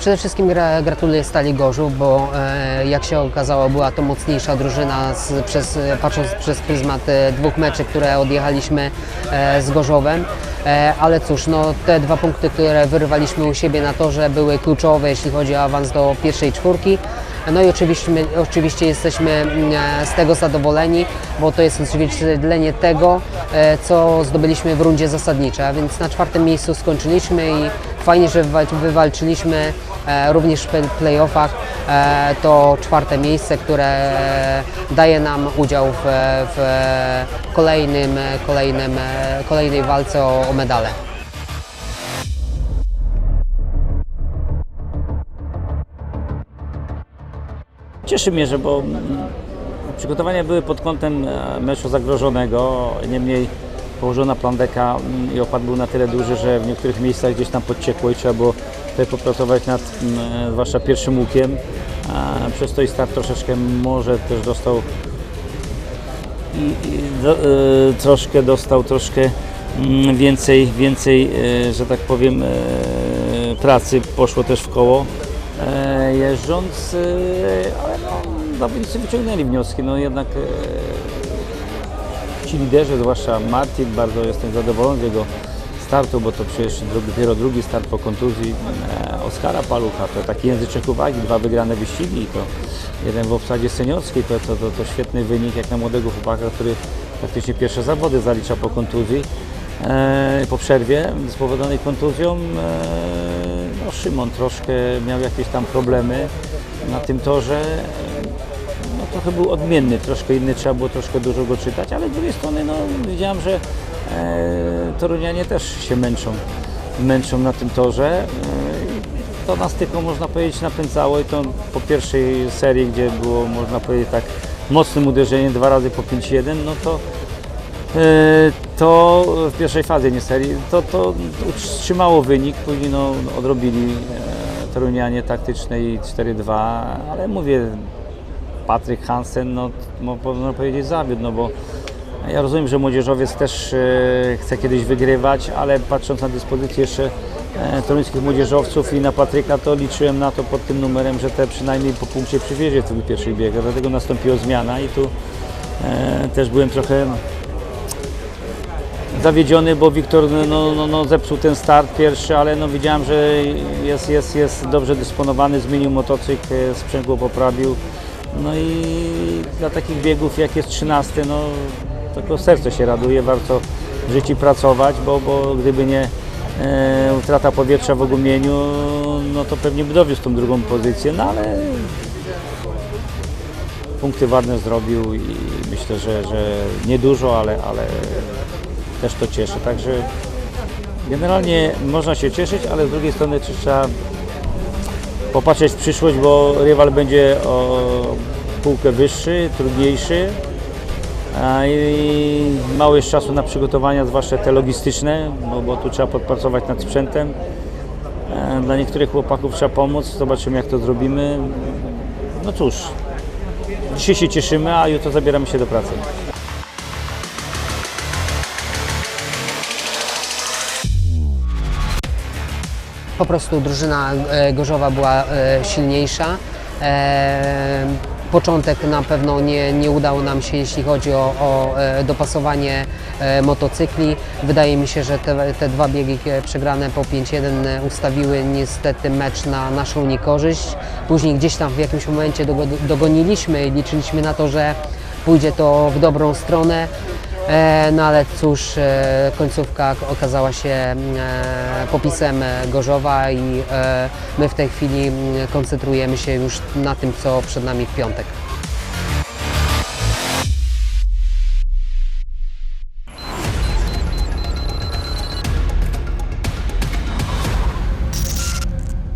przede wszystkim gra, gratuluję Stali Gorzów, bo e, jak się okazało była to mocniejsza drużyna z, przez, patrząc przez pryzmat e, dwóch meczy, które odjechaliśmy e, z Gorzowem. Ale cóż, no, te dwa punkty, które wyrwaliśmy u siebie na torze były kluczowe, jeśli chodzi o awans do pierwszej czwórki. No i oczywiście, oczywiście jesteśmy mm, z tego zadowoleni, bo to jest odzwierciedlenie tego, co zdobyliśmy w rundzie zasadniczej, a więc na czwartym miejscu skończyliśmy i fajnie, że wywal- wywalczyliśmy e, również w play- playoffach e, to czwarte miejsce, które daje nam udział w, w kolejnym, kolejnym, e, kolejnej walce o, o medale. Cieszy mnie, że bo mm, przygotowania były pod kątem meczu zagrożonego, niemniej położona plandeka i opad był na tyle duży, że w niektórych miejscach gdzieś tam podciekło i trzeba było tutaj popracować nad mm, zwłaszcza pierwszym łukiem. A Przez to i start troszeczkę może też dostał i, i do, e, troszkę dostał troszkę mm, więcej, więcej e, że tak powiem, e, pracy poszło też w koło e, jeżdżąc, e, ale no, zawodnicy wyciągnęli wnioski, no jednak e, ci liderzy, zwłaszcza Martin, bardzo jestem zadowolony z jego startu, bo to przecież dopiero drugi start po kontuzji e, Oskara Palucha, to taki języczek uwagi, dwa wygrane wyścigi, to jeden w obsadzie seniorskiej, to, to, to, to świetny wynik jak na młodego chłopaka, który praktycznie pierwsze zawody zalicza po kontuzji, e, po przerwie spowodowanej kontuzją. E, no, Szymon troszkę miał jakieś tam problemy na tym torze, trochę był odmienny, troszkę inny, trzeba było troszkę dużo go czytać, ale z drugiej strony no, widziałem, że e, Torunianie też się męczą, męczą na tym torze. E, i to nas tylko można powiedzieć napędzało i to po pierwszej serii, gdzie było można powiedzieć tak mocnym uderzeniem, dwa razy po 5-1, no to e, to w pierwszej fazie nie serii, to, to utrzymało wynik, później no, odrobili e, Torunianie taktycznej 4-2, ale mówię, Patryk Hansen, no mo- można powiedzieć zawiódł, no bo ja rozumiem, że młodzieżowiec też e, chce kiedyś wygrywać, ale patrząc na dyspozycję jeszcze e, toruńskich młodzieżowców i na Patryka, to liczyłem na to pod tym numerem, że te przynajmniej po punkcie przywiezie w tym pierwszych biegach, dlatego nastąpiła zmiana i tu e, też byłem trochę zawiedziony, bo Wiktor no, no, no, zepsuł ten start pierwszy, ale no, widziałem, że jest, jest, jest dobrze dysponowany, zmienił motocykl, e, sprzęgło poprawił. No i dla takich biegów jak jest 13, no tylko serce się raduje, warto żyć i pracować, bo, bo gdyby nie e, utrata powietrza w ogumieniu, no to pewnie by dowiózł tą drugą pozycję, no ale punkty ładne zrobił i myślę, że, że niedużo, ale, ale też to cieszy. Także generalnie można się cieszyć, ale z drugiej strony trzeba popatrzeć w przyszłość, bo rywal będzie o półkę wyższy, trudniejszy. I mało jest czasu na przygotowania, zwłaszcza te logistyczne, bo, bo tu trzeba podpracować nad sprzętem. E, Dla niektórych chłopaków trzeba pomóc, zobaczymy jak to zrobimy. No cóż, dzisiaj się cieszymy, a jutro zabieramy się do pracy. Po prostu drużyna e, Gorzowa była e, silniejsza. E, Początek na pewno nie, nie udało nam się, jeśli chodzi o, o dopasowanie motocykli. Wydaje mi się, że te, te dwa biegi przegrane po 5-1 ustawiły niestety mecz na naszą niekorzyść. Później gdzieś tam w jakimś momencie dogo- dogoniliśmy i liczyliśmy na to, że pójdzie to w dobrą stronę. E, No ale cóż, e, końcówka okazała się e, popisem Gorzowa i my w tej chwili koncentrujemy się już na tym, co przed nami w piątek.